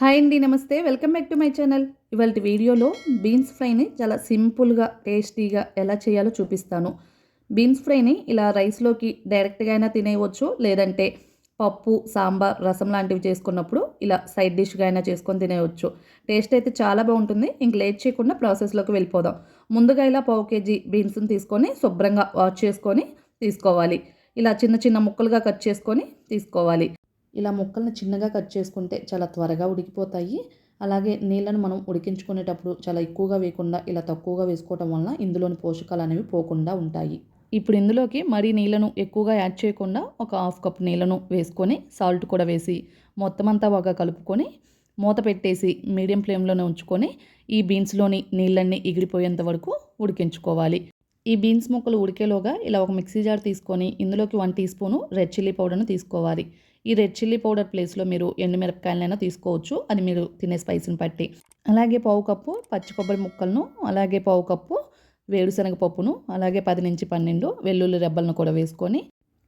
Hi అండి namaste. Welcome back to my channel. ఇవాళ వీడియోలో బీన్స్ ఫ్రైని చాలా సింపుల్గా టేస్టీగా ఎలా చేయాలో చూపిస్తాను. బీన్స్ ఫ్రైని ఇలా రైస్లోకి డైరెక్ట్గా అయినా తినేయవచ్చు లేదంటే పప్పు సాంబార్ రసం లాంటివి చేసుకున్నప్పుడు ఇలా సైడ్ డిష్గా అయినా చేసుకొని తినేయవచ్చు. టేస్ట్ అయితే చాలా బాగుంటుంది. ఇంక లేట్ చేయకుండా ప్రాసెస్లోకి వెళ్ళిపోదాం. ముందుగా ఇలా పావు కేజీ బీన్స్ని తీసుకొని శుభ్రంగా వాష్ చేసుకొని తీసుకోవాలి. ఇలా చిన్న చిన్న ముక్కలుగా కట్ చేసుకొని తీసుకోవాలి. ఇలా మొక్కలను చిన్నగా కట్ చేసుకుంటే చాలా త్వరగా ఉడికిపోతాయి. అలాగే నీళ్ళను మనం ఉడికించుకునేటప్పుడు చాలా ఎక్కువగా వేయకుండా ఇలా తక్కువగా వేసుకోవటం వలన ఇందులోని పోషకాలు అనేవి పోకుండా ఉంటాయి. ఇప్పుడు ఇందులోకి మరీ నీళ్ళను ఎక్కువగా యాడ్ చేయకుండా ఒక హాఫ్ కప్ నీళ్ళను వేసుకొని సాల్ట్ కూడా వేసి మొత్తం అంతా బాగా కలుపుకొని మూత పెట్టేసి మీడియం ఫ్లేమ్లోనే ఉంచుకొని ఈ బీన్స్లోని నీళ్ళన్నీ ఎగిరిపోయేంత వరకు ఉడికించుకోవాలి. ఈ బీన్స్ ముక్కలు ఉడికేలోగా ఇలా ఒక మిక్సీ జార్ తీసుకొని ఇందులోకి one tea spoon red chilli పౌడర్ను తీసుకోవాలి. ఈ రెడ్ చిల్లీ పౌడర్ ప్లేస్లో మీరు ఎండుమిరపకాయలైనా తీసుకోవచ్చు. అది మీరు తినే స్పైస్ని బట్టి. అలాగే పావు కప్పు పచ్చి కొబ్బరి ముక్కలను అలాగే పావు కప్పు వేరుశనగ పప్పును అలాగే పది నుంచి పన్నెండు వెల్లుల్లి రెబ్బలను కూడా వేసుకొని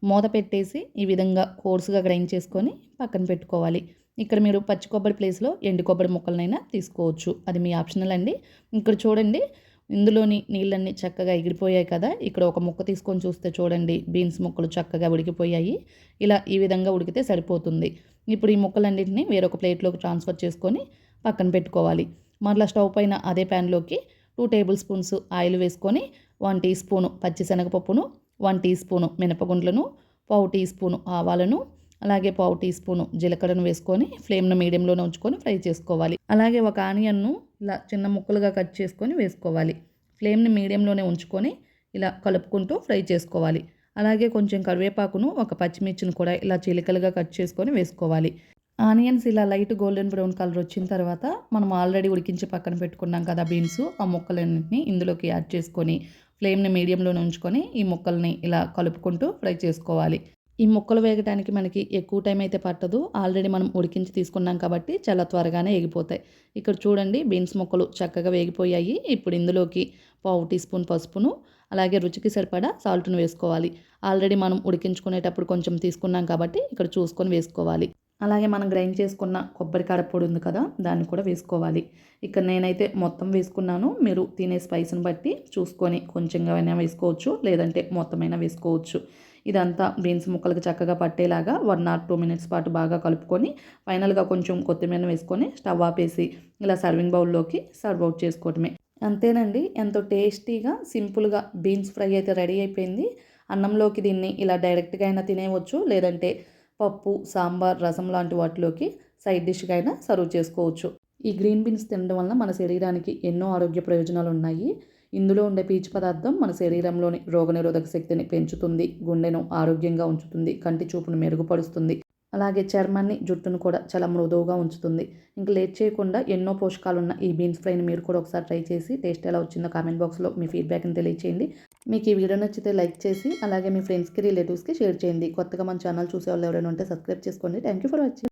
మూత పెట్టేసి ఈ విధంగా కోర్సుగా గ్రైండ్ చేసుకొని పక్కన పెట్టుకోవాలి. ఇక్కడ మీరు పచ్చి కొబ్బరి ప్లేస్లో ఎండు కొబ్బరి ముక్కలనైనా తీసుకోవచ్చు. అది మీ ఆప్షనల్ అండి. ఇక్కడ చూడండి ఇందులోని నీళ్ళన్నీ చక్కగా ఎగిరిపోయాయి కదా. ఇక్కడ ఒక ముక్క తీసుకొని చూస్తే చూడండి బీన్స్ ముక్కలు చక్కగా ఉడికిపోయాయి. ఇలా ఈ విధంగా ఉడికితే సరిపోతుంది. ఇప్పుడు ఈ ముక్కలన్నింటినీ వేరొక ప్లేట్లోకి ట్రాన్స్ఫర్ చేసుకొని పక్కన పెట్టుకోవాలి. మరలా స్టవ్ పైన అదే ప్యాన్లోకి టూ టేబుల్ స్పూన్స్ ఆయిల్ వేసుకొని వన్ టీ స్పూను పచ్చిశనగపప్పును వన్ టీ స్పూను మినపగుండ్లను పావు టీ స్పూను ఆవాలను అలాగే పావు టీ స్పూను జీలకర్రను వేసుకొని ఫ్లేమ్ను మీడియంలోనే ఉంచుకొని ఫ్రై చేసుకోవాలి. అలాగే ఒక ఆనియన్ను ఇలా చిన్న ముక్కలుగా కట్ చేసుకొని వేసుకోవాలి. ఫ్లేమ్ని మీడియంలోనే ఉంచుకొని ఇలా కలుపుకుంటూ ఫ్రై చేసుకోవాలి. అలాగే కొంచెం కరివేపాకును ఒక పచ్చిమిర్చిని కూడా ఇలా చిలికలుగా కట్ చేసుకొని వేసుకోవాలి. ఆనియన్స్ ఇలా లైట్ గోల్డెన్ బ్రౌన్ కలర్ వచ్చిన తర్వాత మనం ఆల్రెడీ ఉడికించి పక్కన పెట్టుకున్నాం కదా బీన్స్ ఆ ముక్కలన్నింటినీ ఇందులోకి యాడ్ చేసుకొని ఫ్లేమ్ని మీడియంలోనే ఉంచుకొని ఈ ముక్కల్ని ఇలా కలుపుకుంటూ ఫ్రై చేసుకోవాలి. ఈ ముక్కలు వేగడానికి మనకి ఎక్కువ టైం అయితే పట్టదు. ఆల్రెడీ మనం ఉడికించి తీసుకున్నాం కాబట్టి చాలా త్వరగానే ఎగిపోతాయి. ఇక్కడ చూడండి బీన్స్ ముక్కలు చక్కగా వేగిపోయాయి. ఇప్పుడు ఇందులోకి పావు టీ స్పూన్ పసుపును అలాగే రుచికి సరిపడా సాల్ట్ను వేసుకోవాలి. ఆల్రెడీ మనం ఉడికించుకునేటప్పుడు కొంచెం తీసుకున్నాం కాబట్టి ఇక్కడ చూసుకొని వేసుకోవాలి. అలాగే మనం గ్రైండ్ చేసుకున్న కొబ్బరి పొడి ఉంది కదా దాన్ని కూడా వేసుకోవాలి. ఇక్కడ నేనైతే మొత్తం వేసుకున్నాను. మీరు తినే స్పైస్ని బట్టి చూసుకొని కొంచెంగా అయినా వేసుకోవచ్చు లేదంటే మొత్తమైనా వేసుకోవచ్చు. ఇదంతా బీన్స్ ముక్కలకి చక్కగా పట్టేలాగా వన్ ఆర్ టూ మినిట్స్ పాటు బాగా కలుపుకొని ఫైనల్గా కొంచెం కొత్తిమీర వేసుకొని స్టవ్ ఆపేసి ఇలా సర్వింగ్ బౌల్లోకి సర్వ్ అవుట్ చేసుకోవటమే అంతేనండి ఎంతో టేస్టీగా సింపుల్గా బీన్స్ ఫ్రై అయితే రెడీ అయిపోయింది. అన్నంలోకి దీన్ని ఇలా డైరెక్ట్గా అయినా తినేయవచ్చు లేదంటే పప్పు సాంబార్ రసం లాంటి వాటిలోకి సైడ్ డిష్గా అయినా సర్వ్ చేసుకోవచ్చు. ఈ గ్రీన్ బీన్స్ తినడం వల్ల మన శరీరానికి ఎన్నో ఆరోగ్య ప్రయోజనాలు ఉన్నాయి. ఇందులో ఉండే పీచు పదార్థం మన శరీరంలోని రోగనిరోధక శక్తిని పెంచుతుంది గుండెను ఆరోగ్యంగా ఉంచుతుంది కంటి చూపును మెరుగుపరుస్తుంది. అలాగే చర్మాన్ని జుట్టును కూడా చాలా మృదువుగా ఉంచుతుంది. ఇంకా లేట్ చేయకుండా ఎన్నో పోషకాలు ఉన్న ఈ బీన్స్ ఫ్రైని మీరు కూడా ఒకసారి ట్రై చేసి టేస్ట్ ఎలా వచ్చిందో కామెంట్ బాక్స్లో మీ ఫీడ్బ్యాక్ని తెలియచేయండి. మీకు ఈ వీడియో నచ్చితే లైక్ చేసి అలాగే మీ ఫ్రెండ్స్కి రిలేటివ్స్కి షేర్ చేయండి. కొత్తగా మన ఛానల్ చూసే వాళ్ళు ఎవరైనా ఉంటే సబ్స్క్రైబ్ చేసుకోండి. Thank you for watching.